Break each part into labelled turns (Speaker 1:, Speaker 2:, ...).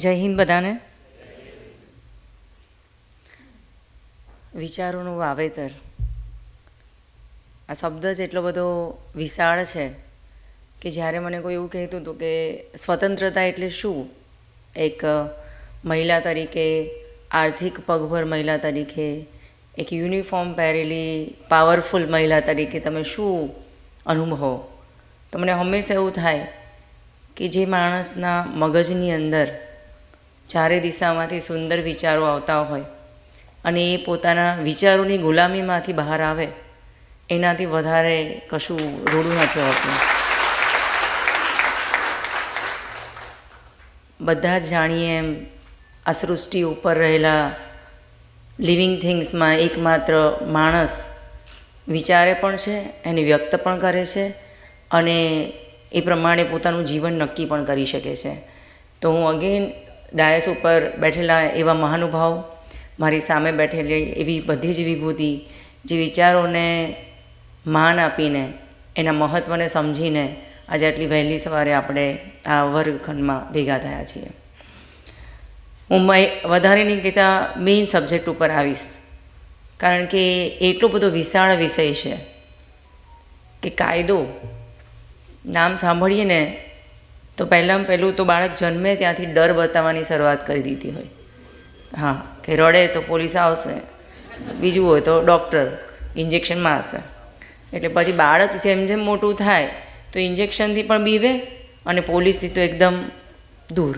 Speaker 1: જય હિન્દ બધાને. વિચારોનું વાવેતર. આ શબ્દ જ એટલો બધો વિશાળ છે કે જ્યારે મને કોઈ એવું કહેતું હતું કે સ્વતંત્રતા એટલે શું? એક મહિલા તરીકે, આર્થિક પગભર મહિલા તરીકે, એક યુનિફોર્મ પહેરેલી, પાવરફુલ મહિલા તરીકે તમે શું અનુભવો? તો મને હંમેશા એવું થાય કે જે માણસના મગજની અંદર ચારે દિશામાંથી સુંદર વિચારો આવતા હોય અને એ પોતાના વિચારોની ગુલામીમાંથી બહાર આવે, એનાથી વધારે કશું રૂડું નથી હોતું. બધા જ જાણીએ એમ, આ સૃષ્ટિ ઉપર રહેલા લિવિંગ થિંગ્સમાં એકમાત્ર માણસ વિચારે પણ છે, એને વ્યક્ત પણ કરે છે અને એ પ્રમાણે પોતાનું જીવન નક્કી પણ કરી શકે છે. તો હું અગેન ડાયસ ઉપર બેઠેલા એવા મહાનુભાવ, મારી સામે બેઠેલી એવી બધી જ વિભૂતિ, જે વિચારોને માન આપીને, એના મહત્ત્વને સમજીને આજે આટલી વહેલી સવારે આપણે આ વર્ગખંડમાં ભેગા થયા છીએ. હું મય વધારે નહીં કહેતા મેઇન સબ્જેક્ટ ઉપર આવીશ, કારણ કે એટલો બધો વિશાળ વિષય છે કે કાયદો, નામ સાંભળીએ ને તો પહેલાં પહેલું તો બાળક જન્મે ત્યાંથી ડર બતાવવાની શરૂઆત કરી દીધી હોય. હા, કે રડે તો પોલીસ આવશે. બીજું હોય તો ડૉક્ટર ઇન્જેક્શન મારશે એટલે પછી બાળક જેમ જેમ મોટું થાય, તો ઇન્જેક્શનથી પણ બીવે અને પોલીસથી તો એકદમ દૂર.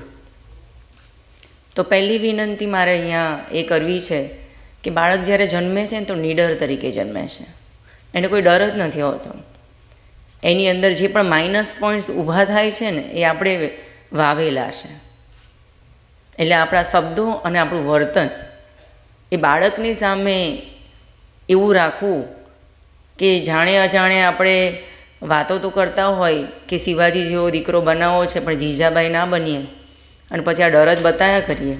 Speaker 1: તો પહેલી વિનંતી મારે અહીંયા એ કરવી છે કે બાળક જ્યારે જન્મે છે ને તો નીડર તરીકે જન્મે છે. એને કોઈ ડર જ નથી હોતો. એની અંદર જે પણ માઇનસ પોઈન્ટ્સ ઊભા થાય છે ને, એ આપણે વાવેલા છે. એટલે આપણા શબ્દો અને આપણું વર્તન એ બાળકની સામે એવું રાખવું કે જાણે અજાણે આપણે વાતો તો કરતા હોય કે શિવાજી જેવો દીકરો બનાવવો છે, પણ જીજાબાઈ ના બનીએ અને પછી આ ડર જ બતાવ્યા કરીએ,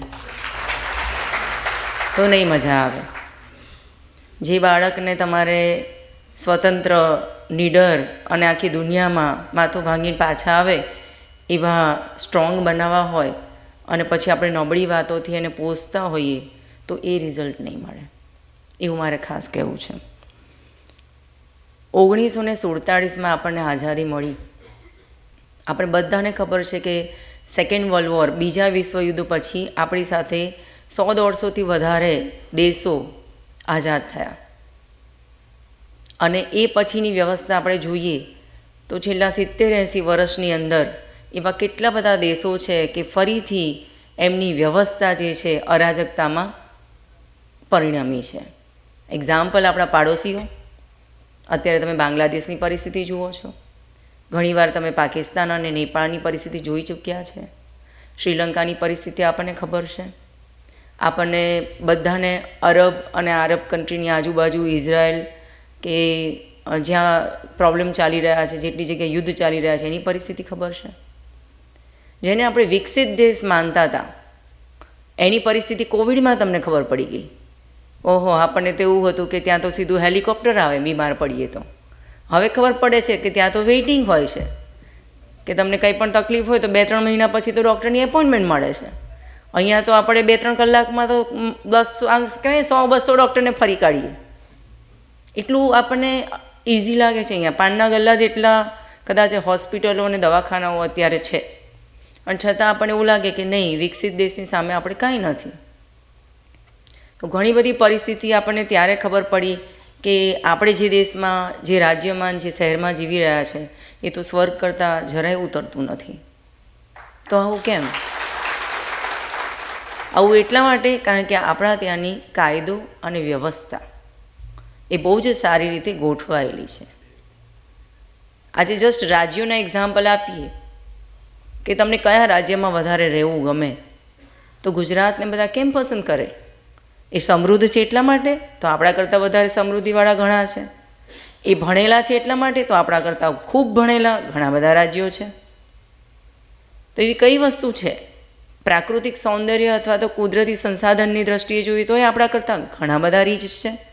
Speaker 1: તો નહીં મજા આવે. જે બાળકને તમારે સ્વતંત્ર નીડર અને આખી દુનિયામાં માથું ભાંગીને પાછા આવે એવા સ્ટ્રોંગ બનાવવા હોય અને પછી આપણે નબળી વાતોથી એને પોસતા હોઈએ, તો એ રિઝલ્ટ નહીં મળે. એવું મારે ખાસ કહેવું છે. ઓગણીસો ને સુડતાળીસમાં આપણને આઝાદી મળી. આપણે બધાને ખબર છે કે સેકન્ડ વર્લ્ડ વોર બીજા વિશ્વયુદ્ધ પછી આપણી સાથે સો દોઢસોથી વધારે દેશો આઝાદ થયા. અને એ પછીની વ્યવસ્થા આપણે જોઈએ તો છેલ્લા સિત્તેર એંસી વર્ષની અંદર એવા કેટલા બધા દેશો છે કે ફરીથી એમની વ્યવસ્થા જે છે અરાજકતામાં પરિણમી છે. એક્ઝામ્પલ આપણા પાડોશીઓ. અત્યારે તમે બાંગ્લાદેશની પરિસ્થિતિ જુઓ છો. ઘણીવાર તમે પાકિસ્તાન અને નેપાળની પરિસ્થિતિ જોઈ ચૂક્યા છે. શ્રીલંકાની પરિસ્થિતિ આપણને ખબર છે. આપણને બધાને અરબ અને આરબ કન્ટ્રીની આજુબાજુ ઇઝરાયલ કે જ્યાં પ્રોબ્લેમ ચાલી રહ્યા છે, જેટલી જગ્યાએ યુદ્ધ ચાલી રહ્યા છે, એની પરિસ્થિતિ ખબર છે? જેને આપણે વિકસિત દેશ માનતા હતા, એની પરિસ્થિતિ કોવિડમાં તમને ખબર પડી ગઈ. ઓહો, આપણને તો એવું હતું કે ત્યાં તો સીધું હેલિકોપ્ટર આવે, બીમાર પડીએ તો. હવે ખબર પડે છે કે ત્યાં તો વેઇટિંગ હોય છે. કે તમને કંઈ પણ તકલીફ હોય તો બે ત્રણ મહિના પછી તો ડૉક્ટરની એપોઇન્ટમેન્ટ મળે છે. અહીંયા તો આપણે બે ત્રણ કલાકમાં તો બસો આમ કહેવાય સો, બસો ડૉક્ટરને ફરી કાઢીએ. એટલું આપણને ઇઝી લાગે છે અહીંયા. પાનના ગલ્લા જેટલા કદાચ હોસ્પિટલો અને દવાખાનાઓ અત્યારે છે. પણ છતાં આપણને એવું લાગે કે નહીં, વિકસિત દેશની સામે આપણે કાંઈ નથી. તો ઘણી બધી પરિસ્થિતિ આપણને ત્યારે ખબર પડી કે આપણે જે દેશમાં, જે રાજ્યમાં જે શહેરમાં જીવી રહ્યા છે, એ તો સ્વર્ગ કરતાં જરાય ઉતરતું નથી. તો આવું કેમ? આવું એટલા માટે, કારણ કે આપણા ત્યાંની કાયદો અને વ્યવસ્થા એ બહુ જ સારી રીતે ગોઠવાયેલી છે. આજે જસ્ટ રાજ્યોના એક્ઝામ્પલ આપીએ કે તમને કયા રાજ્યમાં વધારે રહેવું ગમે, તો ગુજરાતને બધા કેમ પસંદ કરે? એ સમૃદ્ધ છે એટલા માટે? તો આપણા કરતાં વધારે સમૃદ્ધિવાળા ઘણા છે. એ ભણેલા છે એટલા માટે? તો આપણા કરતાં ખૂબ ભણેલા ઘણા બધા રાજ્યો છે. તો એવી કઈ વસ્તુ છે? પ્રાકૃતિક સૌંદર્ય અથવા તો કુદરતી સંસાધનની દ્રષ્ટિએ જોઈએ તો એ આપણા કરતાં ઘણા બધા રીચ છે.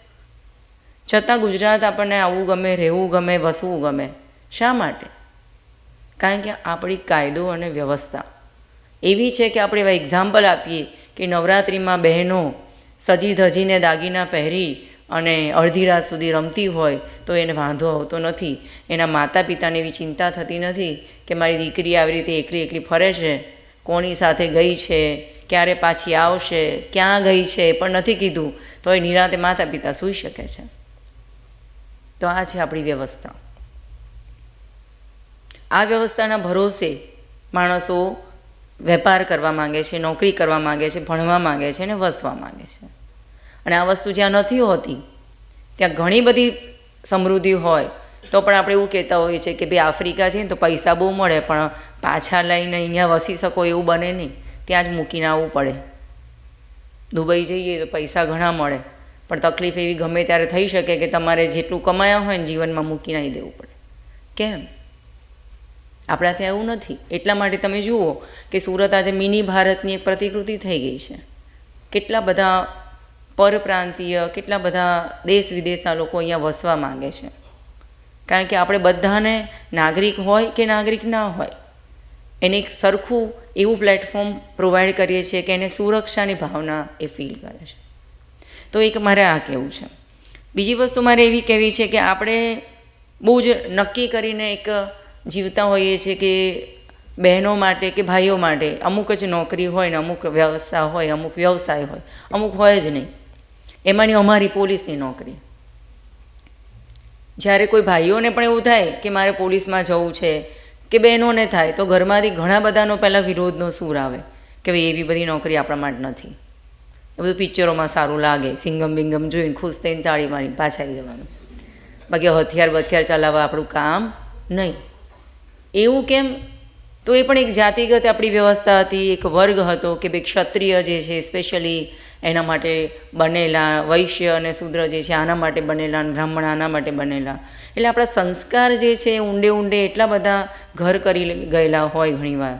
Speaker 1: છતાં ગુજરાત આપણને આવવું ગમે, રહેવું ગમે, વસવું ગમે. શા માટે? કારણ કે આપણી કાયદો અને વ્યવસ્થા એવી છે કે આપણે એવા એક્ઝામ્પલ આપીએ કે નવરાત્રિમાં બહેનો સજી ધજીને દાગીના પહેરી અને અડધી રાત સુધી રમતી હોય તો એને વાંધો આવતો નથી. એના માતા પિતાને એવી ચિંતા થતી નથી કે મારી દીકરી આવી રીતે એકલી એકલી ફરે છે, કોની સાથે ગઈ છે, ક્યારે પાછી આવશે, ક્યાં ગઈ છે એ પણ નથી કીધું. તો એ નિરાતે માતા પિતા સૂઈ શકે છે. તો આ છે આપણી વ્યવસ્થા. આ વ્યવસ્થાના ભરોસે માણસો વેપાર કરવા માંગે છે, નોકરી કરવા માંગે છે, ભણવા માંગે છે અને વસવા માંગે છે. અને આ વસ્તુ જ્યાં નથી હોતી, ત્યાં ઘણી બધી સમૃદ્ધિ હોય, તો પણ આપણે એવું કહેતા હોઈએ છીએ કે ભાઈ આફ્રિકા છે ને તો પૈસા બહુ મળે, પણ પાછા લઈને અહીંયા વસી શકો એવું બને નહીં. ત્યાં જ મૂકીને આવવું પડે. દુબઈ જઈએ તો પૈસા ઘણા મળે. પણ તકલીફ એવી ગમે ત્યારે થઈ શકે કે તમારે જેટલું કમાયા હોય ને જીવનમાં મૂકી આવી દેવું પડે. કેમ? આપણા ત્યાં એવું નથી. એટલા માટે તમે જુઓ કે સુરત આજે મિની ભારતની એક પ્રતિકૃતિ થઈ ગઈ છે. કેટલા બધા પરપ્રાંતીય, કેટલા બધા દેશ વિદેશના લોકો અહીંયા વસવા માંગે છે. કારણ કે આપણે બધાને નાગરિક હોય કે નાગરિક ના હોય, એને એક સરખું એવું પ્લેટફોર્મ પ્રોવાઈડ કરીએ છીએ કે એને સુરક્ષાની ભાવના એ ફીલ કરે છે. તો એક મારે આ કહેવું છે. બીજી વસ્તુ મારે એવી કહેવી છે કે આપણે બહુ જ નક્કી કરીને એક જીવતા હોઈએ છીએ કે બહેનો માટે કે ભાઈઓ માટે અમુક જ નોકરી હોય ને અમુક વ્યવસ્થા હોય, અમુક વ્યવસાય હોય, અમુક હોય જ નહીં. એમાંની અમારી પોલીસની નોકરી. જ્યારે કોઈ ભાઈઓને પણ એવું થાય કે મારે પોલીસમાં જવું છે કે બહેનોને થાય, તો ઘરમાંથી ઘણા બધાનો પહેલાં વિરોધનો સૂર આવે કે ભાઈ એવી બધી નોકરી આપણા માટે નથી. એ બધું પિક્ચરોમાં સારું લાગે. સિંગમ બિંગમ જોઈને ખુશ થઈને તાળી મારીને પાછા આવી જવાનું. બાકી હથિયાર બથિયાર ચલાવવા આપણું કામ નહીં. એવું કેમ? તો એ પણ એક જાતિગત આપણી વ્યવસ્થા હતી. એક વર્ગ હતો કે ભાઈ ક્ષત્રિય જે છે સ્પેશિયલી એના માટે બનેલા વૈશ્ય અને શૂદ્ર જે છે, આના માટે બનેલા બ્રાહ્મણ આના માટે બનેલા. એટલે આપણા સંસ્કાર જે છે ઊંડે ઊંડે એટલા બધા ઘર કરી ગયેલા હોય ઘણીવાર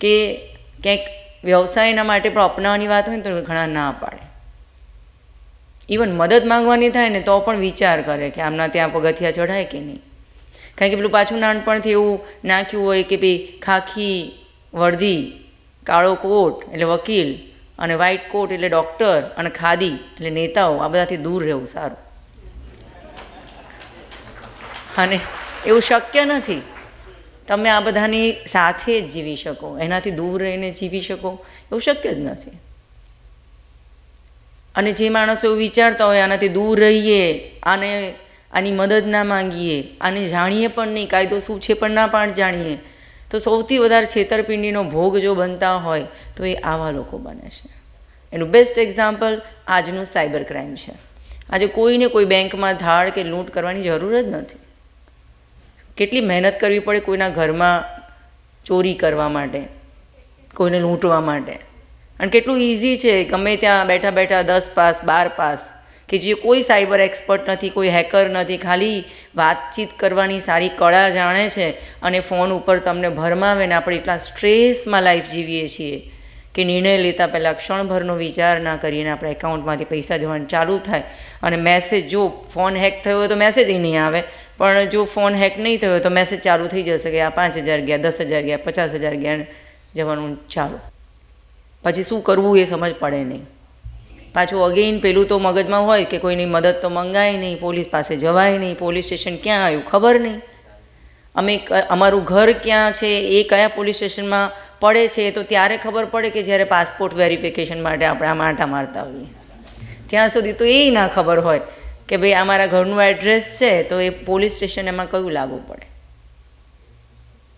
Speaker 1: કે ક્યાંક વ્યવસાયના માટે પણ અપનાવવાની વાત હોય ને તો ઘણા ના પાડે. ઇવન મદદ માંગવાની થાય ને તો પણ વિચાર કરે કે આમના ત્યાં પગથિયા ચઢાય કે નહીં. કારણ કે પેલું પાછું નાનપણથી એવું નાખ્યું હોય કે ભાઈ ખાખી વર્ધી કાળો કોટ એટલે વકીલ અને વ્હાઇટ કોટ એટલે ડૉક્ટર અને ખાદી એટલે નેતાઓ, આ બધાથી દૂર રહેવું સારું. અને એવું શક્ય નથી. તમે આ બધાની સાથે જ જીવી શકો, એનાથી દૂર રહીને જીવી શકો, એવું શક્ય જ નથી. અને જે માણસો વિચારતા હોય, આનાથી દૂર રહીએ, આને આની મદદ ના માંગીએ, આને જાણીએ પણ નહીં, કાયદો શું છે પણ ના પણ જાણીએ, તો સૌથી વધારે છેતરપિંડીનો ભોગ જો બનતા હોય, તો એ આવા લોકો બને છે. એનું બેસ્ટ એક્ઝામ્પલ આજનું સાયબર ક્રાઇમ છે. આજે કોઈને કોઈ બેંકમાં ધાડ કે લૂંટ કરવાની જરૂર જ નથી. કેટલી મહેનત કરવી પડે કોઈના ઘરમાં ચોરી કરવા માટે, કોઈને લૂંટવા માટે. અને કેટલું ઇઝી છે ગમે ત્યાં બેઠા બેઠા દસ પાસ, બાર પાસ, કે જે કોઈ સાયબર એક્સપર્ટ નથી, કોઈ હેકર નથી, ખાલી વાતચીત કરવાની સારી કળા જાણે છે અને ફોન ઉપર તમને ભરમાવે ને આપણે એટલા સ્ટ્રેસમાં લાઈફ જીવીએ છીએ કે નિર્ણય લેતા પહેલાં ક્ષણભરનો વિચાર ના કરીને આપણા એકાઉન્ટમાંથી પૈસા જવાનું ચાલુ થાય. અને મેસેજ જો ફોન હેક થયો હોય તો મેસેજ નહીં આવે. પણ જો ફોન હેક નહીં થયો તો મેસેજ ચાલુ થઈ જશે કે આ પાંચ હજાર ગયા, દસ હજાર ગયા, પચાસ હજાર ગયા જવાનું ચાલુ. પછી શું કરવું એ સમજ પડે નહીં. પાછું અગેઇન પેલું તો મગજમાં હોય કે કોઈની મદદ તો મંગાય નહીં, પોલીસ પાસે જવાય નહીં, પોલીસ સ્ટેશન ક્યાં આવ્યું ખબર નહીં. અમે અમારું ઘર ક્યાં છે, એ કયા પોલીસ સ્ટેશનમાં પડે છે તો ત્યારે ખબર પડે કે જ્યારે પાસપોર્ટ વેરિફિકેશન માટે આપણે આ માટા મારતા હોઈએ. ત્યાં સુધી તો એ ના ખબર હોય કે ભાઈ આ મારા ઘરનું એડ્રેસ છે, તો એ પોલીસ સ્ટેશન એમાં કયું લાગુ પડે?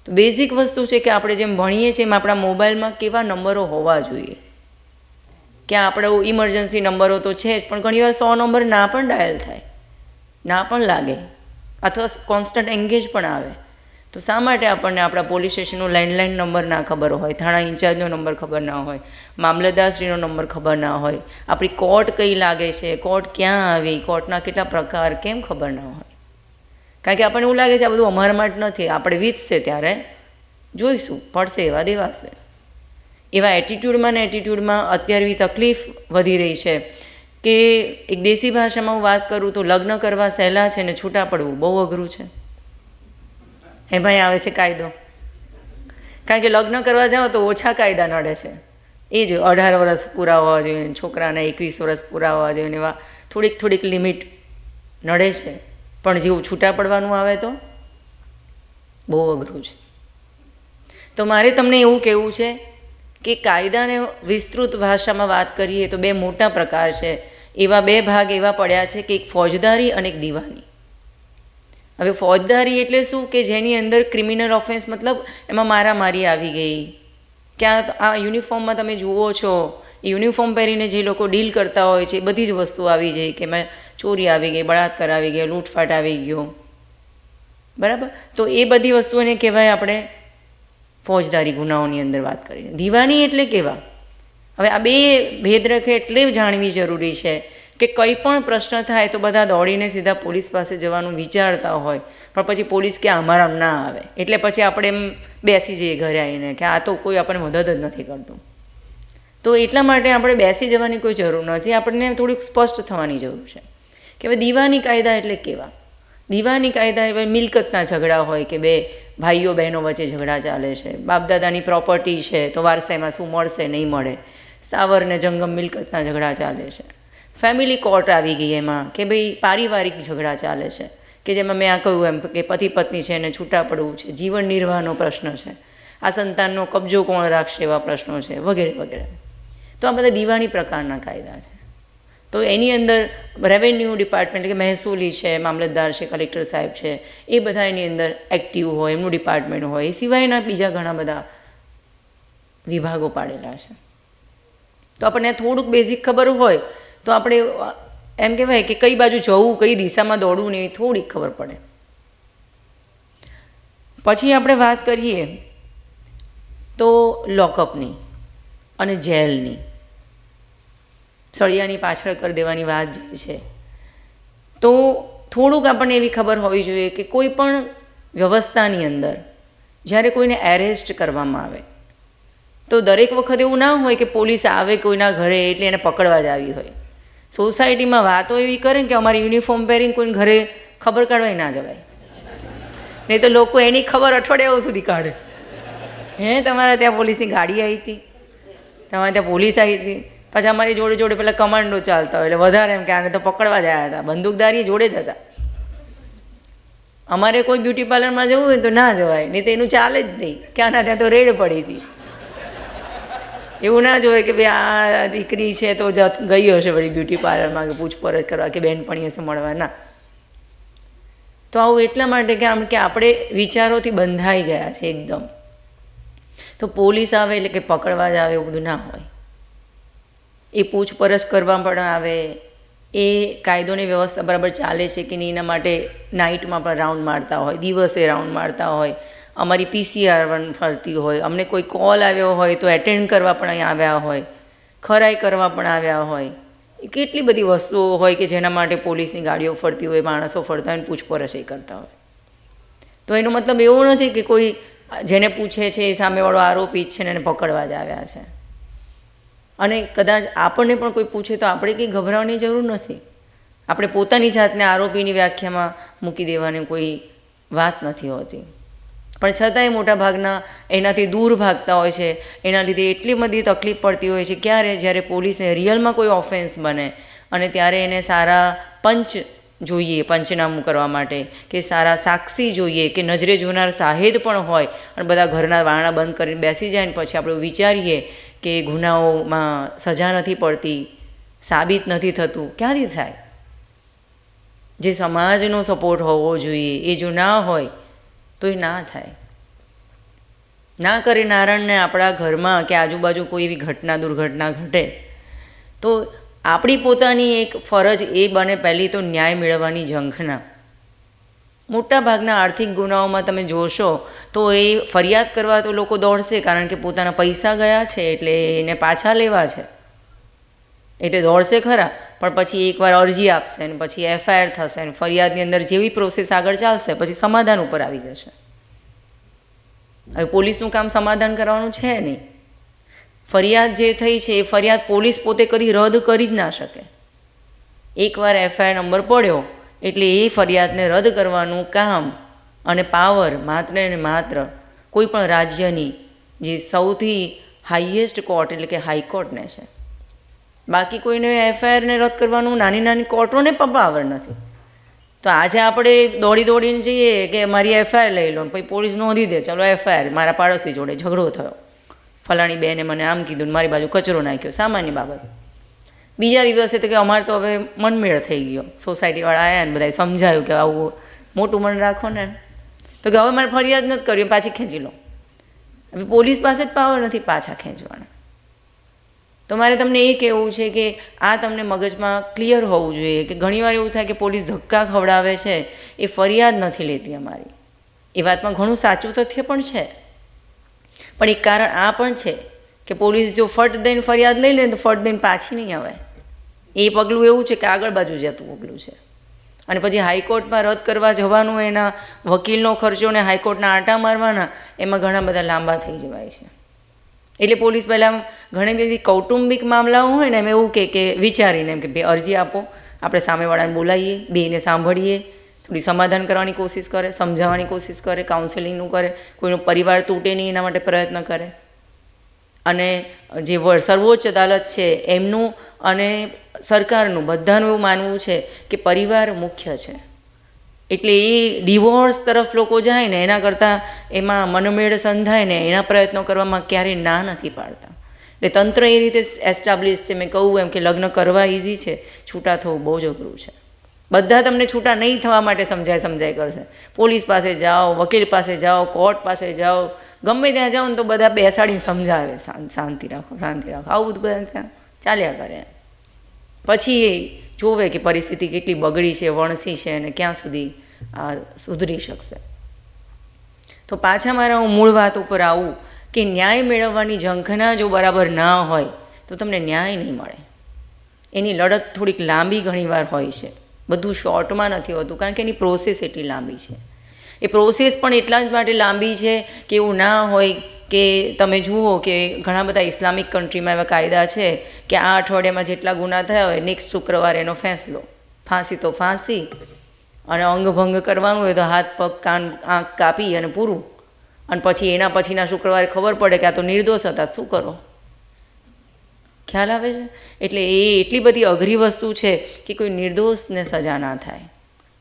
Speaker 1: તો બેઝિક વસ્તુ છે કે આપણે જેમ ભણીએ છીએ એમ આપણા મોબાઈલમાં કેવા નંબરો હોવા જોઈએ. કે આપણે ઇમરજન્સી નંબરો તો છે જ, પણ ઘણીવાર સો નંબર ના પણ ડાયલ થાય. ના પણ લાગે. અથવા કોન્સ્ટન્ટ એન્ગેજ પણ આવે. તો શા માટે આપણને આપણા પોલીસ સ્ટેશનનો લેન્ડલાઇન નંબર ના ખબર હોય, થાણા ઇન્ચાર્જનો નંબર ખબર ના હોય, મામલતદારશ્રીનો નંબર ખબર ના હોય, આપણી કોર્ટ કઈ લાગે છે, કોર્ટ ક્યાં આવી, કોર્ટના કેટલા પ્રકાર, કેમ ખબર ના હોય? કારણ કે આપણને એવું લાગે છે આ બધું અમારા માટે નથી, આપણે વીતશે ત્યારે, જોઈશું, પડશે, એવા દેવાશે. એવા એટીટ્યૂડમાં ને એટીટ્યૂડમાં અત્યારે એવી તકલીફ વધી રહી છે કે એક દેશી ભાષામાં હું વાત કરું તો લગ્ન કરવા સહેલા છે ને છૂટા પડવું બહુ અઘરું છે. હે ભાઈ, આવે છે કાયદો. કારણ કે લગ્ન કરવા જાઓ તો ઓછા કાયદા નડે છે. એ જ અઢાર વર્ષ પૂરા હોવા જોઈએ, છોકરાને એકવીસ વર્ષ પૂરા હોવા જોઈએ એવા થોડીક થોડીક લિમિટ નડે છે. પણ જેવું છૂટા પડવાનું આવે તો બહુ અઘરું છે. તો મારે તમને એવું કહેવું છે કે કાયદાને વિસ્તૃત ભાષામાં વાત કરીએ તો બે મોટા પ્રકાર છે. એવા બે ભાગ એવા પડ્યા છે કે એક ફોજદારી અને એક દીવાની. હવે ફોજદારી એટલે શું કે જેની અંદર ક્રિમિનલ ઓફેન્સ મતલબ એમાં મારામારી આવી ગઈ? ક્યાં આ યુનિફોર્મમાં તમે જુઓ છો યુનિફોર્મ પહેરીને જે લોકો ડીલ કરતા હોય છે બધી જ વસ્તુ આવી જાય કે મેં ચોરી આવી ગઈ, બળાત્કાર આવી ગયો, લૂંટફાટ આવી ગયો. બરાબર? તો એ બધી વસ્તુઓને કહેવાય આપણે ફોજદારી ગુનાઓની અંદર વાત કરીએ. દીવાની એટલે કેવા? હવે આ બે ભેદ રખે એટલે જાણવી જરૂરી છે કે કંઈ પણ પ્રશ્ન થાય તો બધા દોડીને સીધા પોલીસ પાસે જવાનું વિચારતા હોય. પણ પછી પોલીસ કે અમારા ના આવે. એટલે પછી આપણે એમ બેસી જઈએ ઘરે આવીને કે આ તો કોઈ આપણને મદદ જ નથી કરતું. તો એટલા માટે આપણે બેસી જવાની કોઈ જરૂર નથી. આપણને થોડીક સ્પષ્ટ થવાની જરૂર છે. કે હવે દીવાની કાયદા એટલે કેવા? દીવાની કાયદા એ મિલકતના ઝઘડા હોય કે બે ભાઈઓ બહેનો વચ્ચે ઝઘડા ચાલે છે. બાપદાદાની પ્રોપર્ટી છે તો વારસાઈમાં શું મળશે, નહીં મળે. સ્થાવર ને જંગમ મિલકતના ઝઘડા ચાલે છે. ફેમિલી કોર્ટ આવી ગઈ એમાં કે ભાઈ પારિવારિક ઝઘડા ચાલે છે. કે જેમાં મેં આ કહ્યું એમ કે પતિ પત્ની છે એને છૂટા પડવું છે. જીવન નિર્વાહનો પ્રશ્ન છે. આ સંતાનનો કબજો કોણ રાખશે એવા પ્રશ્નો છે વગેરે વગેરે. તો આ બધા દીવાની પ્રકારના કાયદા છે. તો એની અંદર રેવન્યુ ડિપાર્ટમેન્ટ કે મહેસૂલી છે, મામલતદાર છે કલેક્ટર સાહેબ છે, એ બધા એની અંદર એક્ટિવ હોય, એમનું ડિપાર્ટમેન્ટ હોય. એ સિવાયના બીજા ઘણા બધા વિભાગો પાડેલા છે. તો આપણને થોડુંક બેઝિક ખબર હોય તો આપણે એમ કહેવાય કે કઈ બાજુ જવું, કઈ દિશામાં દોડવું ને એ થોડીક ખબર પડે. પછી આપણે વાત કરીએ તો લોકઅપની અને જેલની. સળિયાની પાછળ કરી દેવાની વાત જે છે. તો થોડુંક આપણને એવી ખબર હોવી જોઈએ કે કોઈ પણ વ્યવસ્થાની અંદર જ્યારે કોઈને એરેસ્ટ કરવામાં આવે, તો દરેક વખત એવું ના હોય કે પોલીસ આવે કોઈના ઘરે એટલે એને પકડવા જ આવી હોય. સોસાયટીમાં વાતો એવી કરે કે અમારી યુનિફોર્મ પહેરીને કોઈને ઘરે ખબર કાઢવાય ના જવાય. નહીં તો લોકો એની ખબર અઠવાડિયાઓ સુધી કાઢે. હે, તમારા ત્યાં પોલીસની ગાડી આવી હતી? તમારે ત્યાં પોલીસ આવી હતી? પછી અમારી જોડે જોડે પેલા કમાન્ડો ચાલતા હોય, એટલે વધારે એમ કે આને તો પકડવા જ આવ્યા હતા. બંદૂકદારી જોડે જ હતા. અમારે કોઈ બ્યુટી પાર્લરમાં જવું હોય તો ના જવાય, નહીં તો એનું ચાલે જ નહીં. ક્યાંના ત્યાં તો રેડ પડી હતી. એવું ના જોવે કે ભાઈ આ દીકરી છે તો ગઈ હશે વળી બ્યુટી પાર્લરમાં કે પૂછપરછ કરવા કે બહેનપણી હશે મળવા ના. તો આવું એટલા માટે કે આમ કે આપણે વિચારોથી બંધાઈ ગયા છે એકદમ. તો પોલીસ આવે એટલે કે પકડવા જ આવે એવું બધું ના હોય. એ પૂછપરછ કરવા પણ આવે. એ કાયદોની વ્યવસ્થા બરાબર ચાલે છે કે નહીં એના માટે નાઇટમાં પણ રાઉન્ડ મારતા હોય, દિવસે રાઉન્ડ મારતા હોય. અમારી પીસીઆર વન ફરતી હોય, અમને કોઈ કોલ આવ્યો હોય તો એટેન્ડ કરવા પણ અહીં આવ્યા હોય, ખરાઈ કરવા પણ આવ્યા હોય. કેટલી બધી વસ્તુઓ હોય કે જેના માટે પોલીસની ગાડીઓ ફરતી હોય, માણસો ફરતા હોય પૂછપરછ એ કરતા હોય. તો એનો મતલબ એવો નથી કે કોઈ જેને પૂછે છે એ સામેવાળો આરોપી છે ને એને પકડવા જ આવ્યા છે. અને કદાચ આપણને પણ કોઈ પૂછે તો આપણે કંઈ ગભરાવાની જરૂર નથી. આપણે પોતાની જાતને આરોપીની વ્યાખ્યામાં મૂકી દેવાની કોઈ વાત નથી હોતી. પણ છતાંય મોટા ભાગના એનાથી દૂર ભાગતા હોય છે. એના લીધે એટલી બધી તકલીફ પડતી હોય છે. ક્યારે? જ્યારે પોલીસને રિયલમાં કોઈ ઓફેન્સ બને અને ત્યારે એને સારા પંચ જોઈએ, પંચનામું કરવા માટે, કે સારા સાક્ષી જોઈએ, કે નજરે જોનાર સાહેદ પણ હોય અને બધા ઘરના વારણા બંધ કરીને બેસી જાય ને પછી આપણે વિચારીએ કે ગુનાઓમાં સજા નથી પડતી, સાબિત નથી થતું, ક્યાંથી થાય? જે સમાજનો સપોર્ટ હોવો જોઈએ, એ જો ના હોય તો એ ના થાય. ના કરે નારાયણને આપણા ઘરમાં કે આજુબાજુ કોઈ એવી ઘટના, દુર્ઘટના ઘટે, તો આપણી પોતાની એક ફરજ એ બને પહેલી તો ન્યાય મેળવવાની ઝંખના. મોટા ભાગના આર્થિક ગુનાઓમાં તમે જોશો તો એ ફરિયાદ કરવા તો લોકો દોડશે કારણ કે પોતાના પૈસા ગયા છે એટલે એને પાછા લેવા છે. એટલે દોડશે ખરા, પણ પછી એકવાર અરજી આપશે ને પછી એફઆઈઆર થશે ને ફરિયાદની અંદર જેવી પ્રોસેસ આગળ ચાલશે, પછી સમાધાન ઉપર આવી જશે. હવે પોલીસનું કામ સમાધાન કરવાનું છે નહીં. ફરિયાદ જે થઈ છે, એ ફરિયાદ પોલીસ પોતે કદી રદ કરી જ ના શકે. એકવાર એફઆઈઆર નંબર પડ્યો, એટલે એ ફરિયાદને રદ કરવાનું કામ અને પાવર માત્ર ને માત્ર કોઈ પણ રાજ્યની જે સૌથી હાઈએસ્ટ કોર્ટ એટલે કે હાઈકોર્ટને છે. બાકી કોઈને એફઆઈઆરને રદ કરવાનું નાની નાની કોર્ટોને પણ પાવર નથી. તો આજે આપણે દોડી દોડીને જઈએ કે મારી એફઆઈઆર લઈ લો, પછી પોલીસ નોંધી દે, ચાલો એફઆઈઆર, મારા પાડોશી જોડે ઝઘડો થયો. ફલાણી બેને મને આમ કીધું મારી બાજુ કચરો નાખ્યો, સામાન્ય બાબત. બીજા દિવસે તો કે અમારે તો હવે મનમેળ થઈ ગયો. સોસાયટીવાળા આવ્યા ને બધાએ સમજાયું કે આવું મોટું મન રાખો ને. તો કે હવે મારે ફરિયાદ નથી કરવી, પાછી ખેંચી લો. હવે પોલીસ પાસે જ પાવર નથી પાછા ખેંચવાના. તો મારે તમને એ કહેવું છે કે આ તમને મગજમાં ક્લિયર હોવું જોઈએ કે ઘણીવાર એવું થાય કે પોલીસ ધક્કા ખવડાવે છે, એ ફરિયાદ નથી લેતી અમારી. એ વાતમાં ઘણું સાચું તથ્ય પણ છે. પણ એક કારણ આ પણ છે કે પોલીસ જો ફટ દઈને ફરિયાદ લઈ લે તો ફટ દઈને પાછી નહીં આવે. એ પગલું એવું છે કે આગળ બાજુ જતું પગલું છે. અને પછી હાઈકોર્ટમાં રદ કરવા જવાનું એના વકીલનો ખર્ચો ને હાઈકોર્ટના આંટા મારવાના, એમાં ઘણા બધા લાંબા થઈ જવાય છે. એટલે પોલીસ પહેલાં ઘણી બધી કૌટુંબિક મામલાઓ હોય ને એમ એવું કે કે વિચારીને એમ કે ભાઈ અરજી આપો, આપણે સામેવાળાને બોલાવીએ, બેને સાંભળીએ, થોડી સમાધાન કરવાની કોશિશ કરે, સમજાવવાની કોશિશ કરે કાઉન્સેલિંગનું કરે, કોઈનો પરિવાર તૂટે નહીં એના માટે પ્રયત્ન કરે. અને જે સર્વોચ્ચ અદાલત છે એમનું અને સરકારનું બધાનું એવું માનવું છે કે પરિવાર મુખ્ય છે. એટલે એ ડિવોર્સ તરફ લોકો જાય ને, એના કરતાં એમાં મનમેળ સંધાય ને, એના પ્રયત્નો કરવામાં ક્યારેય ના નથી પાડતા. એટલે તંત્ર એ રીતે એસ્ટાબ્લિશ છે. મેં કહું એમ કે લગ્ન કરવા ઇઝી છે. છૂટા થવું બહુ જ અઘરું છે. બધા તમને છૂટા નહીં થવા માટે સમજાય સમજાય કરશે. પોલીસ પાસે જાઓ, વકીલ પાસે જાઓ, કોર્ટ પાસે જાઓ. ગમે ત્યાં જાઓ ને તો બધા બેસાડીને સમજાવે, શાંતિ રાખો શાંતિ રાખો. આવું બધું બધા ચાલ્યા કરે. પછી જોવે કે પરિસ્થિતિ કેટલી બગડી છે, વણસી છે અને ક્યાં સુધી સુધરી શકશે. તો પાછા મારા હું મૂળ વાત ઉપર આવું કે ન્યાય મેળવવાની ઝંખના જો બરાબર ના હોય, તો તમને ન્યાય નહીં મળે. એની લડત થોડીક લાંબી ઘણીવાર હોય છે. બધું શોર્ટમાં નથી હોતું, કારણ કે એની પ્રોસેસ એટલી લાંબી છે. એ પ્રોસેસ પણ એટલા જ માટે લાંબી છે કે એવું ના હોય કે તમે જુઓ કે ઘણા બધા ઇસ્લામિક કન્ટ્રીમાં એવા કાયદા છે કે આ અઠવાડિયામાં જેટલા ગુના થયા હોય નેક્સ્ટ શુક્રવારે એનો ફેંસલો. ફાંસી તો ફાંસી. અને અંગભંગ કરવાનું હોય તો હાથ, પગ, કાન, આંખ કાપી અને પૂરું. અને પછી એના પછીના શુક્રવારે ખબર પડે કે આ તો નિર્દોષ હતા, શું કરો? ખ્યાલ આવે છે? એટલે એ એટલી બધી અઘરી વસ્તુ છે કે કોઈ નિર્દોષને સજા ના થાય.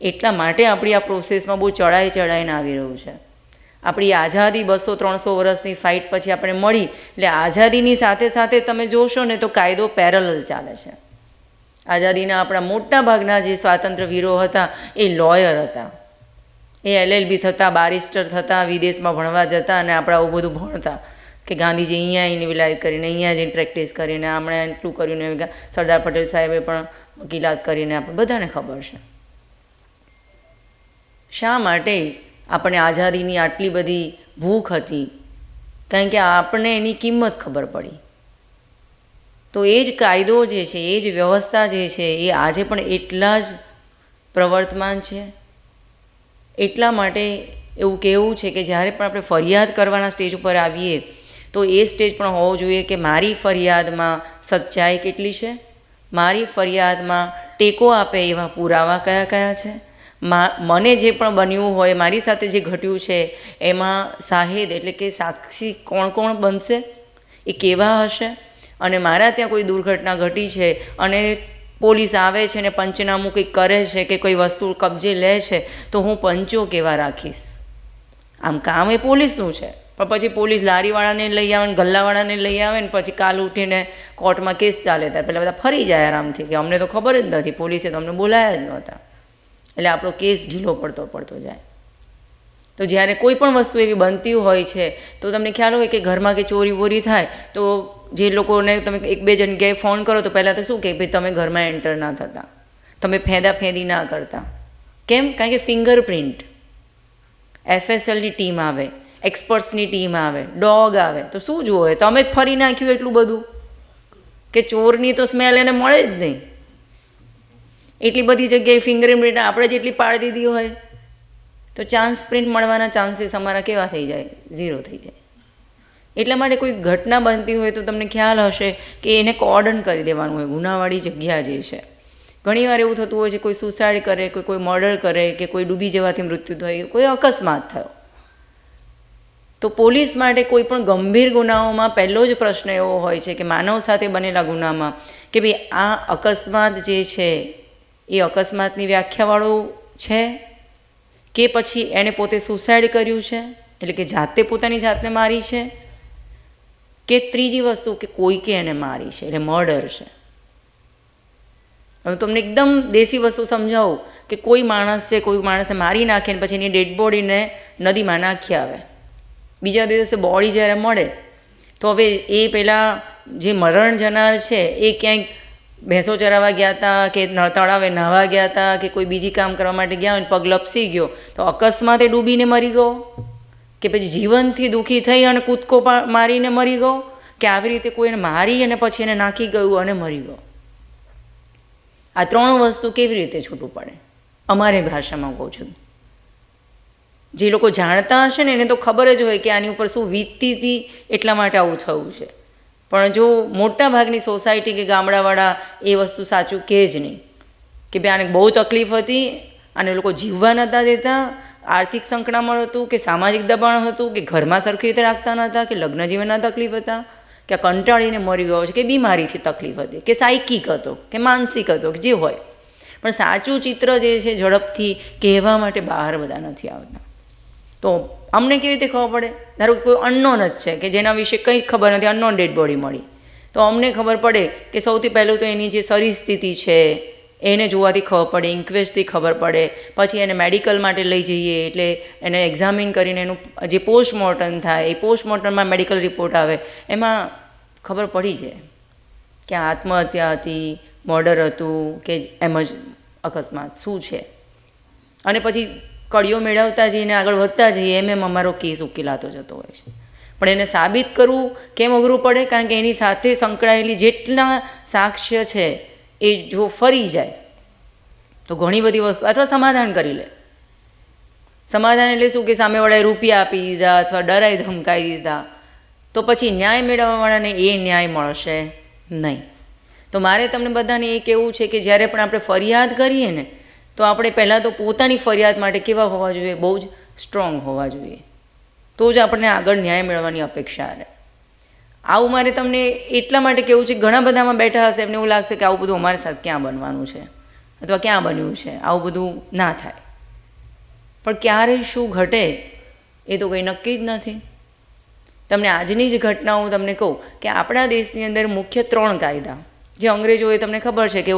Speaker 1: એટલા માટે આપણી આ પ્રોસેસમાં બહુ ચડાઈ ચડાઈને આવી રહ્યું છે. આપણી આઝાદી બસો ત્રણસો વર્ષની ફાઇટ પછી આપણે મળી. એટલે આઝાદીની સાથે સાથે તમે જોશો ને તો કાયદો પેરેલલ ચાલે છે. આઝાદીના આપણા મોટા ભાગના જે સ્વાતંત્ર્ય વીરો હતા, એ લોયર હતા. એ એલએલબી થતા બારિસ્ટર થતા, વિદેશમાં ભણવા જતા અને આપણે આવું બધું ભણતા કે ગાંધીજી અહીંયા આવીને વિલાયત કરીને, અહીંયા જઈને પ્રેક્ટિસ કરીને આપણે એટલું કર્યું ને સરદાર પટેલ સાહેબે પણ વકીલાત કરીને, આપણે બધાને ખબર છે. શા માટે આપણે આઝાદીની આટલી બધી ભૂખ હતી, કારણ કે આપણને એની કિંમત ખબર પડી. તો એ જ કાયદો જે છે, એ જ વ્યવસ્થા જે છે, એ આજે પણ એટલા જ પ્રવર્તમાન છે. એટલા માટે એવું કહેવું છે કે જ્યારે પણ આપણે ફરિયાદ કરવાના સ્ટેજ ઉપર આવીએ, તો એ સ્ટેજ પણ હોવો જોઈએ કે મારી ફરિયાદમાં સચ્ચાઈ કેટલી છે? મારી ફરિયાદમાં ટેકો આપે એવા પુરાવા કયા કયા છે? મને જે પણ બન્યું હોય, મારી સાથે જે ઘટ્યું છે, એમાં સાહેદ એટલે કે સાક્ષી કોણ કોણ બનશે? એ કેવા હશે? અને મારા ત્યાં કોઈ દુર્ઘટના ઘટી છે અને પોલીસ આવે છે ને પંચનામું કંઈક કરે છે કે કોઈ વસ્તુ કબજે લે છે, તો હું પંચો કેવા રાખીશ? આમ કામ એ પોલીસનું છે. પણ પછી પોલીસ લારીવાળાને લઈ આવે ને, ગલ્લાવાળાને લઈ આવે ને, પછી કાલ ઉઠીને કોર્ટમાં કેસ ચાલે ત્યાં પહેલાં બધા ફરી જાય આરામથી, કે અમને તો ખબર જ નથી, પોલીસે તો અમને બોલાયા જ નહોતા. એટલે આપણો કેસ ઢીલો પડતો પડતો જાય. તો જ્યારે કોઈ પણ વસ્તુ એવી બનતી હોય છે, તો તમને ખ્યાલ હોય કે ઘરમાં કે ચોરી બોરી થાય, તો જે લોકોને તમે એક બે જગ્યાએ ફોન કરો, તો પહેલાં તો શું કે ભાઈ તમે ઘરમાં એન્ટર ના થતા. તમે ફેંદા ફેંદી ના કરતા. કેમ? કારણ કે ફિંગરપ્રિન્ટ એફએસએલની ટીમ આવે એક્સપર્ટ્સની ટીમ આવે ડોગ આવે. તો શું જુઓ તમે જ ફરી નાખ્યું એટલું બધું. કે ચોરની તો સ્મેલ એને મળે જ નહીં. એટલી બધી જગ્યાએ ફિંગરપ્રિન્ટ આપણે જેટલી પાડી દીધી હોય, તો ચાન્સ પ્રિન્ટ મળવાના ચાન્સીસ અમારા કેવા થઈ જાય? ઝીરો થઈ જાય. એટલા માટે કોઈ ઘટના બનતી હોય તો તમને ખ્યાલ હશે કે એને કોર્ડન કરી દેવાનું હોય, ગુનાવાળી જગ્યા જે છે. ઘણીવાર એવું થતું હોય છે, કોઈ સુસાઇડ કરે કોઈ કોઈ મર્ડર કરે, કે કોઈ ડૂબી જવાથી મૃત્યુ થયું, કોઈ અકસ્માત થયો. તો પોલીસ માટે કોઈ પણ ગંભીર ગુનાઓમાં પહેલો જ પ્રશ્ન એવો હોય છે કે માનવ સાથે બનેલા ગુનામાં કે ભાઈ આ અકસ્માત જે છે એ અકસ્માતની વ્યાખ્યાવાળું છે કે પછી એણે પોતે સુસાઇડ કર્યું છે? એટલે કે જાતે પોતાની જાતને મારી છે? કે ત્રીજી વસ્તુ કે કોઈકે એને મારી છે? એટલે મર્ડર છે. હવે તમને એકદમ દેશી વસ્તુ સમજાવું કે કોઈ માણસ છે, કોઈ માણસને મારી નાખે ને પછી એની ડેડ બોડીને નદીમાં નાખી આવે. બીજા દિવસે બોડી જ્યારે મળે, તો હવે એ પહેલાં જે મરણ જનાર છે, એ ક્યાંક ભેંસો ચરાવવા ગયા હતા કે તળાવે નાહવા ગયા હતા કે કોઈ બીજી કામ કરવા માટે ગયા હોય પગ લપસી ગયો, તો અકસ્માતે ડૂબીને મરી ગયો? કે પછી જીવનથી દુઃખી થઈ અને કૂદકો મારીને મરી ગયો? કે આવી રીતે કોઈને મારી અને પછી એને નાખી ગયું અને મરી ગયો? આ ત્રણ વસ્તુ કેવી રીતે છૂટું પડે? અમારી ભાષામાં કહું છું. જે લોકો જાણતા હશે ને એને તો ખબર જ હોય કે આની ઉપર શું વીતતી હતી, એટલા માટે આવું થયું છે. પણ જો મોટા ભાગની સોસાયટી કે ગામડાવાળા એ વસ્તુ સાચું કહે જ નહીં. કે ભાઈ આને બહુ તકલીફ હતી અને લોકો જીવવા નહોતા દેતા, આર્થિક સંકળામણ હતું કે સામાજિક દબાણ હતું, કે ઘરમાં સરખી રીતે રાખતા નહોતા, કે લગ્ન જીવનના તકલીફ હતા, કે કંટાળીને મરી ગયો છે, કે બીમારીથી તકલીફ હતી, કે સાયકિક હતો, કે માનસિક હતો, કે જે હોય. પણ સાચું ચિત્ર જે છે ઝડપથી કહેવા માટે બહાર બધા નથી આવતા. તો અમને કેવી રીતે ખબર પડે? ધારો કે કોઈ અનનોન જ છે કે જેના વિશે કંઈ ખબર નથી અનનોન ડેડ બોડી મળી. તો અમને ખબર પડે કે સૌથી પહેલું તો એની જે શરીર સ્થિતિ છે, એને જોવાથી ખબર પડે ઇન્ક્વેસ્ટથી ખબર પડે. પછી એને મેડિકલ માટે લઈ જઈએ, એટલે એને એક્ઝામિન કરીને એનું જે પોસ્ટમોર્ટમ થાય, એ પોસ્ટમોર્ટમમાં મેડિકલ રિપોર્ટ આવે, એમાં ખબર પડી જાય કે આત્મહત્યા હતી મર્ડર હતું, કે એમ જ અકસ્માત, શું છે? અને પછી કડીઓ મેળવતા જઈને આગળ વધતા જઈએ, એમ એમ અમારો કેસ ઉકેલાતો જતો હોય છે. પણ એને સાબિત કરવું કેમ અઘરું પડે? કારણ કે એની સાથે સંકળાયેલી જેટલા સાક્ષ્ય છે, એ જો ફરી જાય, તો ઘણી બધી વસ્તુ, અથવા સમાધાન કરી લે. સમાધાન એટલે શું? કે સામેવાળાએ રૂપિયા આપી દીધા અથવા ડરાઈ ધમકાઈ દીધા, તો પછી ન્યાય મેળવવાવાળાને એ ન્યાય મળશે નહીં. તો મારે તમને બધાને એ કહેવું છે કે જ્યારે પણ આપણે ફરિયાદ કરીએ ને તો આપણે પહેલાં તો પોતાની ફરિયાદ માટે કેવા હોવા જોઈએ? બહુ જ સ્ટ્રોંગ હોવા જોઈએ. તો જ આપણને આગળ ન્યાય મેળવવાની અપેક્ષા રહે. આવું મારે તમને એટલા માટે કહેવું છે, ઘણા બધામાં બેઠા હશે, એમને એવું લાગશે કે આવું બધું અમારે સાથે ક્યાં બનવાનું છે? અથવા ક્યાં બન્યું છે? આવું બધું ના થાય. પણ ક્યારે શું ઘટે એ તો કંઈ નક્કી જ નથી. તમને આજની જ ઘટના હું તમને કહું કે આપણા દેશની અંદર મુખ્ય ત્રણ કાયદા જે અંગ્રેજોએ તમને ખબર છે કે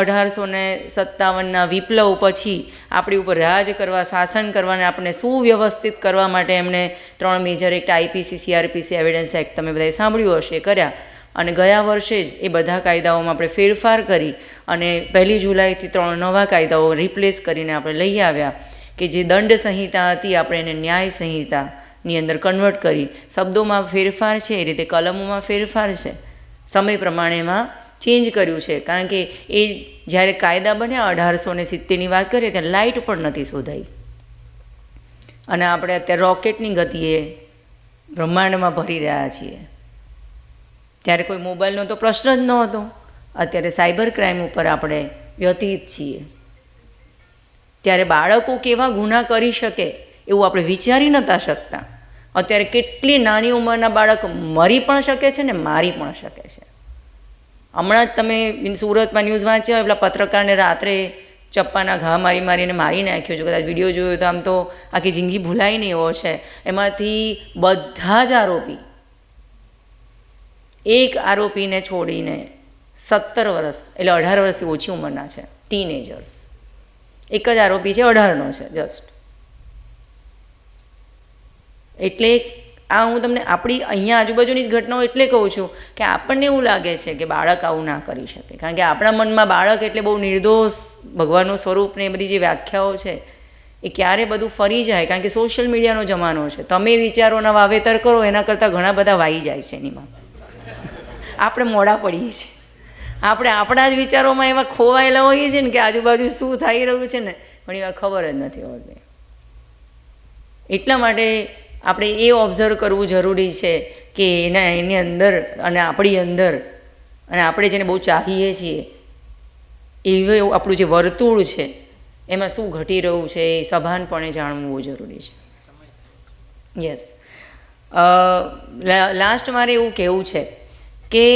Speaker 1: અઢારસો ને સત્તાવનના વિપ્લવ પછી આપણી ઉપર રાજ કરવા, શાસન કરવાને આપણે સુવ્યવસ્થિત કરવા માટે એમણે ત્રણ major act IPC CrPC evidence act તમે બધાએ સાંભળ્યું હશે, કર્યા. અને ગયા વર્ષે જ એ બધા કાયદાઓમાં આપણે ફેરફાર કરી અને પહેલી જુલાઈથી ત્રણ નવા કાયદાઓ રિપ્લેસ કરીને આપણે લઈ આવ્યા કે જે દંડ સંહિતા હતી, આપણે એને ન્યાય સંહિતાની અંદર કન્વર્ટ કરી. શબ્દોમાં ફેરફાર છે, એ રીતે કલમોમાં ફેરફાર છે. સમય પ્રમાણેમાં ચેન્જ કર્યું છે. કારણ કે એ જ્યારે કાયદા બન્યા, અઢારસો ને સિત્તેરની વાત કરીએ, ત્યારે લાઇટ પણ નથી શોધાઈ. અને આપણે અત્યારે રોકેટની ગતિએ બ્રહ્માંડમાં ભરી રહ્યા છીએ. ત્યારે કોઈ મોબાઈલનો તો પ્રશ્ન જ નહોતો. અત્યારે સાયબર ક્રાઇમ ઉપર આપણે વ્યતીત છીએ. ત્યારે બાળકો કેવા ગુના કરી શકે એવું આપણે વિચારી નહોતા શકતા. અત્યારે કેટલી નાની ઉંમરના બાળક મરી પણ શકે છે ને મારી પણ શકે છે. હમણાં જ તમે સુરતમાં ન્યૂઝ વાંચ્યા હોય પત્રકારને રાત્રે ચપ્પાના ઘા મારી મારીને મારી નાખ્યો છે. કદાચ વીડિયો જોયો તો આમ તો આખી જિંદગી ભૂલાઈ નહીં એવો છે. એમાંથી બધા જ આરોપી એક આરોપીને છોડીને સત્તર વર્ષ એટલે અઢાર વર્ષથી ઓછી ઉંમરના છે. ટીનેજર્સ એક જ આરોપી છે, અઢારનો છે જસ્ટ એટલે આ હું તમને આપણી અહીંયા આજુબાજુની જ ઘટનાઓ એટલે કહું છું કે આપણને એવું લાગે છે કે બાળક આવું ના કરી શકે. કારણ કે આપણા મનમાં બાળક એટલે બહુ નિર્દોષ ભગવાનનું સ્વરૂપ ને એ બધી જે વ્યાખ્યાઓ છે, એ ક્યારે બધું ફરી જાય? કારણ કે સોશિયલ મીડિયાનો જમાનો છે. તમે વિચારોના વાવેતર કરો, એના કરતાં ઘણા બધા વાઈ જાય છે એનીમાં આપણે મોડા પડીએ છીએ. આપણે આપણા જ વિચારોમાં એવા ખોવાયેલા હોઈએ છીએ ને કે આજુબાજુ શું થઈ રહ્યું છે ને? ઘણીવાર ખબર જ નથી હોતી. એટલા માટે આપણે એ ઓબ્ઝર્વ કરવું જરૂરી છે કે એના, એની અંદર અને આપણી અંદર અને આપણે જેને બહુ ચાહીએ છીએ, એવું આપણું જે વર્તુળ છે, એમાં શું ઘટી રહ્યું છે એ સભાનપણે જાણવું બહુ જરૂરી છે. યસ લાસ્ટ મારે એવું કહેવું છે કે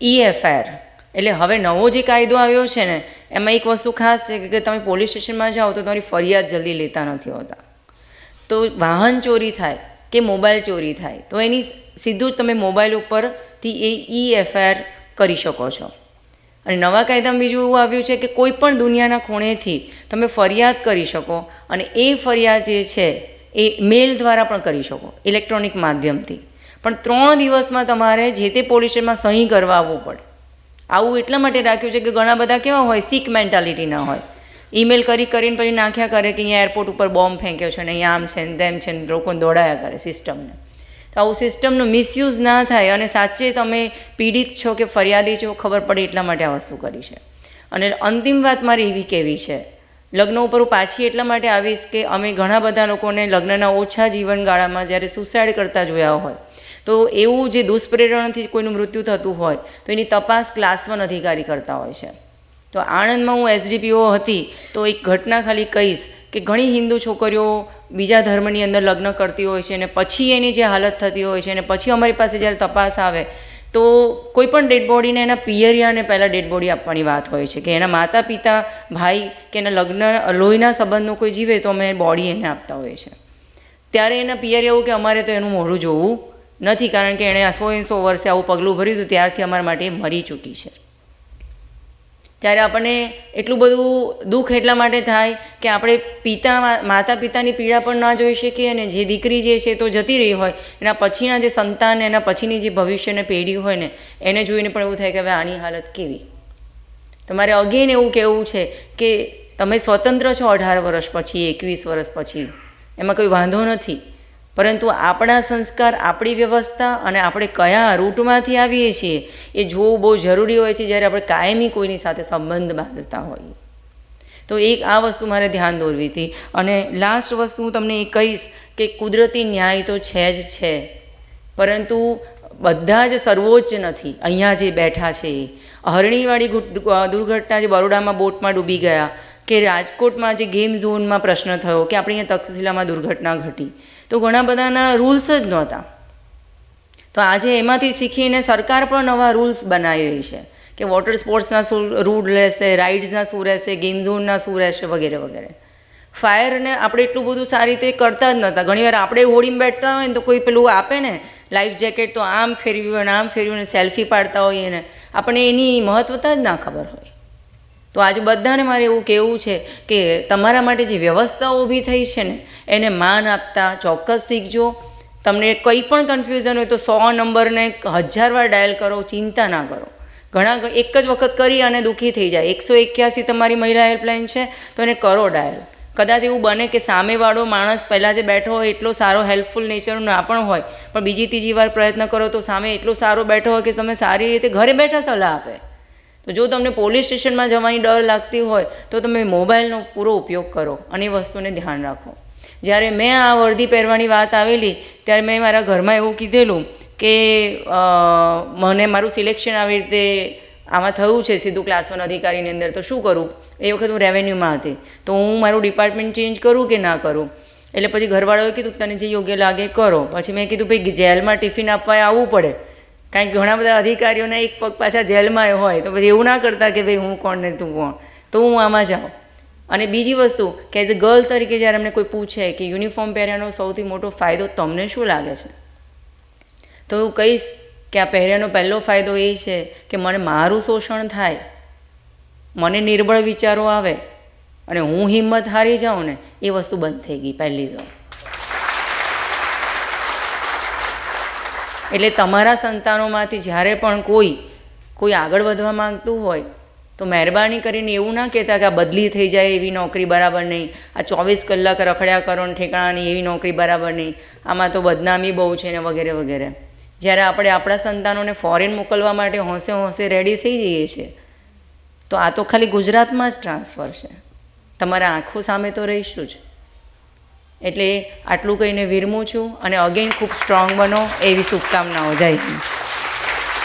Speaker 1: ઈએફઆઈઆર એટલે હવે નવો જે કાયદો આવ્યો છે ને, એમાં એક વસ્તુ ખાસ છે કે તમે પોલીસ સ્ટેશનમાં જાઓ તો તમારી ફરિયાદ જલ્દી લેતા નથી હોતા. તો વાહન ચોરી થાય કે મોબાઈલ ચોરી થાય, તો એની સીધું જ તમે મોબાઈલ ઉપરથી એ ઈ એફઆઈઆર કરી શકો છો. અને નવા કાયદામાં બીજું એવું આવ્યું છે કે કોઈ પણ દુનિયાના ખૂણેથી તમે ફરિયાદ કરી શકો અને એ ફરિયાદ જે છે એ મેલ દ્વારા પણ કરી શકો, ઇલેક્ટ્રોનિક માધ્યમથી. પણ ત્રણ દિવસમાં તમારે જે તે પોલીસ સ્ટેશનમાં સહી કરવા આવવું પડે. આવું એટલા માટે રાખ્યું છે કે ઘણા બધા કેવા હોય સીક મેન્ટાલિટીના હોય. ઈમેલ કરી કરીને પછી નાખ્યા કરે કે અહીંયા એરપોર્ટ ઉપર બોમ્બ ફેંક્યો છે ને અહીંયા આમ છે ને તેમ છે ને લોકોને દોડાયા કરે સિસ્ટમને તો આવું સિસ્ટમનો મિસયુઝ ના થાય અને સાચે તમે પીડિત છો કે ફરિયાદી છો ખબર પડે એટલા માટે આ વસ્તુ કરી છે. અને અંતિમ વાત મારી એવી કેવી છે. લગ્ન ઉપર હું પાછી એટલા માટે આવીશ કે અમે ઘણા બધા લોકોને લગ્નના ઓછા જીવનગાળામાં જ્યારે સુસાઇડ કરતા જોયા હોય, તો એવું જે દુષ્પ્રેરણથી કોઈનું મૃત્યુ થતું હોય, તો એની તપાસ ક્લાસ વન અધિકારી કરતા હોય છે. તો આણંદમાં હું એસડીપીઓ હતી, તો એક ઘટના ખાલી કહીશ કે ઘણી હિન્દુ છોકરીઓ બીજા ધર્મની અંદર લગ્ન કરતી હોય છે અને પછી એની જે હાલત થતી હોય છે અને પછી અમારી પાસે જ્યારે તપાસ આવે, તો કોઈ પણ ડેડ બોડીને એના પિયરિયાને પહેલાં ડેડ બોડી આપવાની વાત હોય છે કે એના માતા પિતા, ભાઈ કે એના લગ્ન, લોહીના સંબંધનો કોઈ જીવે તો અમે બોડી એને આપતા હોઈએ છીએ ત્યારે એના પિયરિયા એવું કે અમારે તો એનું મોઢું જોવું નથી કારણ કે એણે સો સો વર્ષે આવું પગલું ભર્યું હતું, ત્યારથી અમારા માટે મરી ચૂકી છે. ત્યારે આપણને એટલું બધું દુઃખ એટલા માટે થાય કે આપણે પિતા માતા પિતાની પીડા પણ ના જોઈ શકીએ અને જે દીકરી જે છે તો જતી રહી હોય, એના પછીના જે સંતાન, એના પછીની જે ભવિષ્યને પેઢી હોય ને, એને જોઈને પણ એવું થાય કે હવે આની હાલત કેવી? તમારે અગેન એવું કહેવું છે કે તમે સ્વતંત્ર છો અઢાર વર્ષ પછી, એકવીસ વર્ષ પછી. એમાં કોઈ વાંધો નથી. પરંતુ આપણા સંસ્કાર, આપણી વ્યવસ્થા અને આપણે કયા રૂટમાંથી આવીએ છીએ એ જોવું બહુ જરૂરી હોય છે જ્યારે આપણે કાયમી કોઈની સાથે સંબંધ બાંધતા હોઈએ. તો એક આ વસ્તુ મારે ધ્યાન દોરવી હતી અને લાસ્ટ વસ્તુ હું તમને એ કહીશ કે કુદરતી ન્યાય તો છે જ છે, પરંતુ બધા જ સર્વોચ્ચ નથી. અહીંયા જે બેઠા છે એ. હરણીવાળી દુર્ઘટના જે બરોડામાં બોટમાં ડૂબી ગયા, કે રાજકોટમાં જે ગેમ ઝોનમાં પ્રશ્ન થયો, કે આપણે અહીંયા તક્ષશિલામાં દુર્ઘટના ઘટી તો ઘણા બધાના રૂલ્સ જ નહોતા. તો આજે એમાંથી શીખીને સરકાર પણ નવા રૂલ્સ બનાવી રહી છે. કે વોટર સ્પોર્ટ્સના શું રૂલ રહેશે રાઇડ્સના શું રહેશે ગેમ ઝોનના શું રહેશે વગેરે વગેરે. ફાયરને આપણે એટલું બધું સારી રીતે કરતા જ નહોતા. ઘણીવાર આપણે હોડીમાં બેઠતા હોય ને તો કોઈ પેલું આપે ને લાઈફ જેકેટ તો આમ ફેરવ્યું અને આમ ફેરવ્યું ને સેલ્ફી પાડતા હોઈએ ને. આપણને એની મહત્વતા જ ના ખબર હોય. તો આજે બધાને મારે એવું કહેવું છે કે તમારા માટે જે વ્યવસ્થાઓ ઊભી થઈ છે ને, એને માન આપતા ચોક્કસ શીખજો. તમને કંઈ પણ કન્ફ્યુઝન હોય તો સો નંબરને હજાર વાર ડાયલ કરો, ચિંતા ના કરો. ઘણા એક જ વખત કરી અને દુઃખી થઈ જાય. એકસો એક્યાસી તમારી મહિલા હેલ્પલાઇન છે, તો એને કરો ડાયલ કદાચ એવું બને કે સામેવાળો માણસ પહેલાં જે બેઠો હોય એટલો સારો હેલ્પફુલ નેચરનો ના પણ હોય, પણ બીજી ત્રીજી વાર પ્રયત્ન કરો તો સામે એટલો સારો બેઠો હોય કે તમે સારી રીતે ઘરે બેઠા સલાહ આપે. તો જો તમને પોલીસ સ્ટેશનમાં જવાની ડર લાગતી હોય, તો તમે મોબાઈલનો પૂરો ઉપયોગ કરો અને એ વસ્તુને ધ્યાન રાખો. જ્યારે મેં આ વર્દી પહેરવાની વાત આવેલી, ત્યારે મેં મારા ઘરમાં એવું કીધેલું કે મને મારું સિલેક્શન આવી રીતે આમાં થયું છે સીધું ક્લાસ વન અધિકારીની અંદર, તો શું કરું? એ વખત હું રેવન્યુમાં હતી. તો હું મારું ડિપાર્ટમેન્ટ ચેન્જ કરું કે ના કરું? એટલે પછી ઘરવાળાઓએ કીધું તને જે યોગ્ય લાગે કરો. પછી મેં કીધું, ભાઈ, જેલમાં ટિફિન આપવા આવવું પડે. કારણ કે ઘણા બધા અધિકારીઓના એક પગ પાછા જેલમાં હોય તો પછી એવું ના કરતા કે ભાઈ હું કોણ ને તું કોણ? તો હું આમાં જાઉં. અને બીજી વસ્તુ કે એઝ અ ગર્લ તરીકે જ્યારે અમને કોઈ પૂછે કે યુનિફોર્મ પહેર્યાનો સૌથી મોટો ફાયદો તમને શું લાગે છે? તો હું કહીશ કે આ પહેર્યાનો પહેલો ફાયદો એ છે કે મને મારું શોષણ થાય, મને નિર્બળ વિચારો આવે અને હું હિંમત હારી જાઉં ને એ વસ્તુ બંધ થઈ ગઈ પહેલી તો. એટલે તમારા સંતાનોમાંથી જ્યારે પણ કોઈ કોઈ આગળ વધવા માંગતું હોય, તો મહેરબાની કરીને એવું ના કહેતા કે આ બદલી થઈ જાય એવી નોકરી બરાબર નહીં. આ ચોવીસ કલાક રખડ્યા કરો ને ઠેકાણાની એવી નોકરી બરાબર નહીં. આમાં તો બદનામી બહુ છે ને વગેરે વગેરે. જ્યારે આપણે આપણા સંતાનોને ફોરેન મોકલવા માટે હોંશે હોંશે રેડી થઈ જઈએ છીએ, તો આ તો ખાલી ગુજરાતમાં જ ટ્રાન્સફર છે. તમારા આંખો સામે તો રહીશું જ. એટલે આટલું કહીને વિરમું છું અને અગેન ખૂબ સ્ટ્રોંગ બનો એવી શુભકામનાઓ. જય હિન્દ.